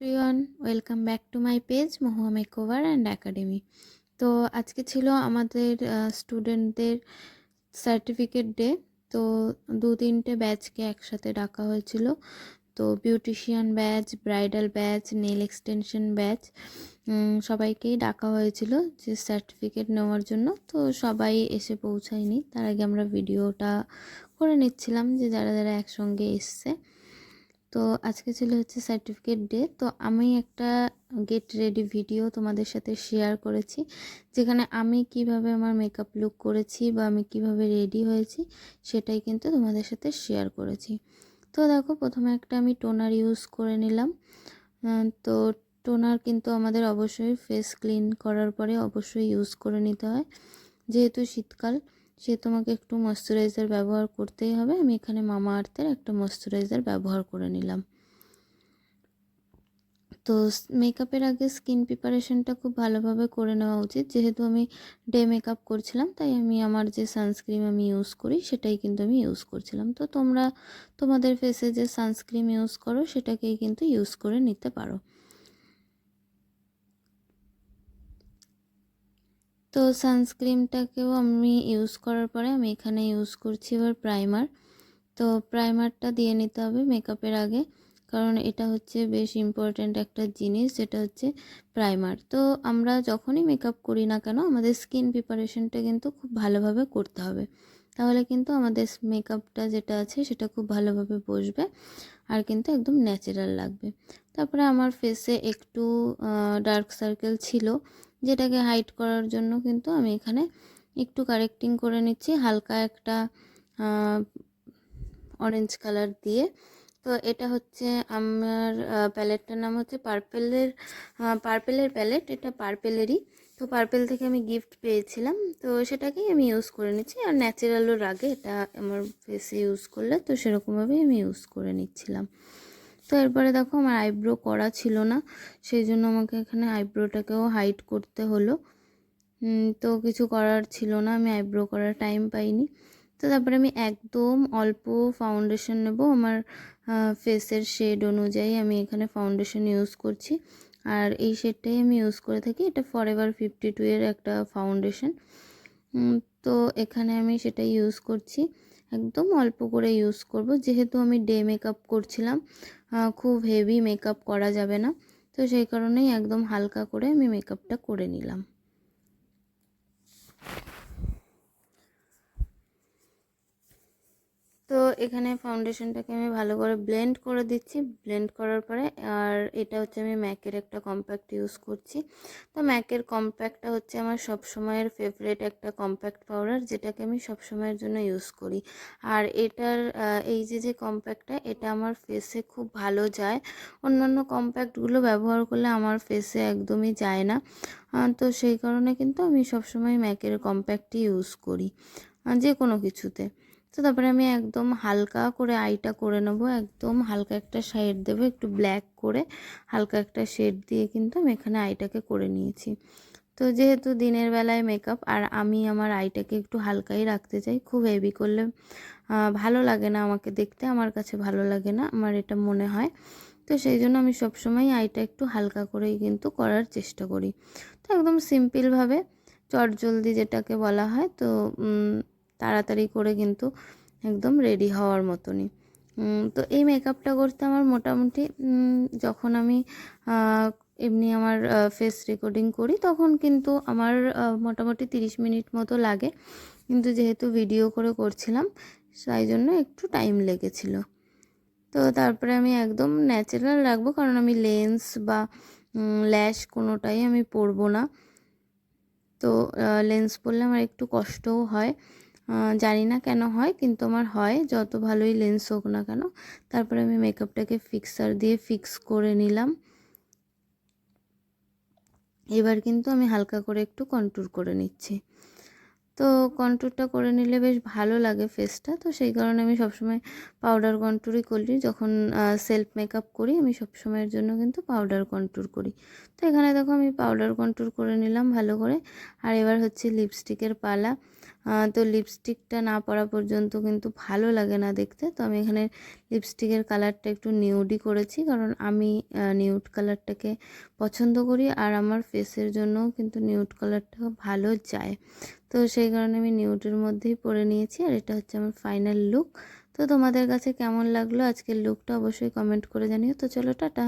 Everyone welcome back to my page Mahua makeover and academy তো আজকে ছিল আমাদের স্টুডেন্টদের সার্টিফিকেট ডে তো দু তিনটে ব্যাচকে একসাথে ডাকা হয়েছিল। তো beautician batch bridal batch nail extension batch সবাইকেই ডাকা হয়েছিল যে সার্টিফিকেট নেওয়ার জন্য। তো সবাই এসে পৌঁছায়নি। তার আগে আমরা ভিডিওটা করে নিচ্ছিলাম যে যারা যারা একসঙ্গে এসছে। তো আজকে ছিল হচ্ছে সার্টিফিকেট ডে তো আমি একটা গেট রেডি ভিডিও তোমাদের সাথে শেয়ার করেছি, যেখানে আমি কীভাবে আমার মেকআপ লুক করেছি বা আমি কীভাবে রেডি হয়েছি, সেটাই কিন্তু তোমাদের সাথে শেয়ার করেছি। তো দেখো, প্রথমে একটা আমি টোনার ইউজ করে নিলাম। তো টোনার কিন্তু আমাদের অবশ্যই ফেস ক্লিন করার পরে অবশ্যই ইউজ করে নিতে হয়। যেহেতু শীতকাল সে তোমাকে একটু ময়শ্চারাইজার ব্যবহার করতেই হবে। আমি এখানে মামা আর্থের একটা ময়শ্চারাইজার ব্যবহার করে নিলাম। তো মেকআপের আগে স্কিন প্রিপারেশনটা খুব ভালোভাবে করে নেওয়া উচিত। যেহেতু আমি ডে মেকআপ করছিলাম, তাই আমি আমার যে সানস্ক্রিন আমি ইউজ করি, সেটাই কিন্তু আমি ইউজ করছিলাম। তো তোমরা তোমাদের ফেসে যে সানস্ক্রিন ইউজ করো, সেটাকেই কিন্তু ইউজ করে নিতে পারো। তো সানস্ক্রিনটাকেও আমি ইউজ করার পরে আমি এখানে ইউজ করছি এবার প্রাইমার তো প্রাইমারটা দিয়ে নিতে হবে মেকআপের আগে, কারণ এটা হচ্ছে বেশ ইম্পর্ট্যান্ট একটা জিনিস যেটা হচ্ছে প্রাইমার তো আমরা যখনই মেকআপ করি না কেন, আমাদের স্কিন প্রিপারেশনটা কিন্তু খুব ভালোভাবে করতে হবে। তাহলে কিন্তু আমাদের মেকআপটা যেটা আছে সেটা খুব ভালোভাবে বসবে আর কিন্তু একদম ন্যাচারাল লাগবে। তারপরে আমার ফেসে একটু ডার্ক সার্কেল ছিল, যেটাকে হাইট করার জন্য কিন্তু আমি এখানে একটু কারেক্টিং করে নিচ্ছি। হালকা একটা অরেঞ্জ কালার দিয়ে। তো এটা হচ্ছে আমার প্যালেটটার নাম হচ্ছে পার্পেলের পার্পেলের প্যালেট এটা পার্পেলেরই তো পার্পেল থেকে আমি গিফট পেয়েছিলাম। তো সেটাকেই আমি ইউজ করে নিচ্ছি। আর ন্যাচারালও রাগে এটা আমার ফেসে ইউজ করলে তো সেরকমভাবেই আমি ইউজ করে নিচ্ছিলাম। তো এরপরে দেখো আমার আইব্রো করা ছিল না। সেই জন্য আমাকে এখানে আইব্রোটাকেও হাইট করতে হলো। তো কিছু করার ছিল না। আমি আইব্রো করার টাইম পাইনি। তো তারপরে আমি একদম অল্প ফাউন্ডেশন নেব। আমার ফেসের শেড অনুযায়ী আমি এখানে ফাউন্ডেশন ইউজ করছি। আর এই শেডটাই আমি ইউজ করে থাকি। এটা ফর এভার ফিফটি টু এর একটা ফাউন্ডেশন তো এখানে আমি সেটা ইউজ করছি। একদম অল্প করে ইউজ করব। যেহেতু আমি ডে মেকআপ করছিলাম খুব হেভি মেকআপ করা যাবে না। তো সেই কারণেই একদম হালকা করে আমি মেকআপটা করে নিলাম। তো এখানে ফাউন্ডেশনটাকে আমি ভালো করে ব্লেন্ড করে দিচ্ছি। ব্লেন্ড করার পরে আর এটা হচ্ছে আমি ম্যাকের একটা কম্প্যাক্ট ইউজ করছি। তো ম্যাকের কম্প্যাক্টটা হচ্ছে আমার সব সময়ের ফেভারেট একটা কম্প্যাক্ট পাউডার যেটাকে আমি সব সময়ের জন্য ইউজ করি। আর এটার এই যে যে কম্প্যাক্টটা এটা আমার ফেসে খুব ভালো যায়। অন্যান্য কম্প্যাক্টগুলো ব্যবহার করলে আমার ফেসে একদমই যায় না। তো সেই কারণে কিন্তু আমি সবসময় ম্যাকের কম্প্যাক্টই ইউজ করি যে কোনো কিছুতে। তো তারপরে আমি একদম হালকা করে আইটা করে নেব, একদম হালকা একটা শেড দেবো, একটু ব্ল্যাক করে হালকা একটা শেড দিয়ে কিন্তু আমি এখানে আইটাকে করে নিয়েছি। তো যেহেতু দিনের বেলায় মেকআপ আর আমি আমার আইটাকে একটু হালকাই রাখতে চাই, খুব হেভি করলে ভালো লাগে না আমাকে দেখতে, আমার কাছে ভালো লাগে না, আমার এটা মনে হয়। তো সেই জন্য আমি সবসময় আইটা একটু হালকা করেই কিন্তু করার চেষ্টা করি। তো একদম সিম্পলভাবে চটজলদি যেটাকে বলা হয়, তো তাড়াতাড়ি করে কিন্তু একদম রেডি হওয়ার মতনই। তো এই মেকআপটা করতে আমার মোটামুটি যখন আমি এমনি আমার ফেস রেকর্ডিং করি তখন কিন্তু আমার মোটামুটি তিরিশ মিনিট মতো লাগে। কিন্তু যেহেতু ভিডিও করে করছিলাম তাই জন্য একটু টাইম লেগেছিল। তো তারপরে আমি একদম ন্যাচারাল রাখব, কারণ আমি লেন্স বা ল্যাশ কোনোটাই আমি পরবো না। তো লেন্স পরলে আমার একটু কষ্টও হয়। জানি না কেন হয়, কিন্তু আমার হয়, যত ভালোই লেন্স হোক না কেন। তারপরে আমি মেকআপটাকে ফিক্সার দিয়ে ফিক্স করে নিলাম। এবার কিন্তু আমি হালকা করে একটু কন্ট্রোল করে নিচ্ছি। তো কন্ট্রোলটা করে নিলে বেশ ভালো লাগে ফেসটা তো সেই কারণে আমি সবসময় পাউডার কন্ট্রোলই করি। যখন সেলফ মেকআপ করি, আমি সবসময়ের জন্য কিন্তু পাউডার কন্ট্রোল করি। তো এখানে দেখো আমি পাউডার কন্ট্রোল করে নিলাম ভালো করে। আর এবার হচ্ছে লিপস্টিকের পালা। তো লিপস্টিকটা না পরা পর্যন্ত কিন্তু ভালো লাগে না দেখতে। তো আমি এখানে লিপস্টিকের কালারটা একটু নিউডই করেছি, কারণ আমি নিউড কালারটাকে পছন্দ করি আর আমার ফেসের জন্যও কিন্তু নিউড কালারটা ভালো যায়। তো সেই কারণে আমি নিউডের মধ্যেই পরে নিয়েছি আর এটা হচ্ছে আমার ফাইনাল লুক তো তোমাদের কাছে কেমন লাগল? আজকের লুকটা অবশ্যই কমেন্ট করে জানিও। তো চলো, টাটা!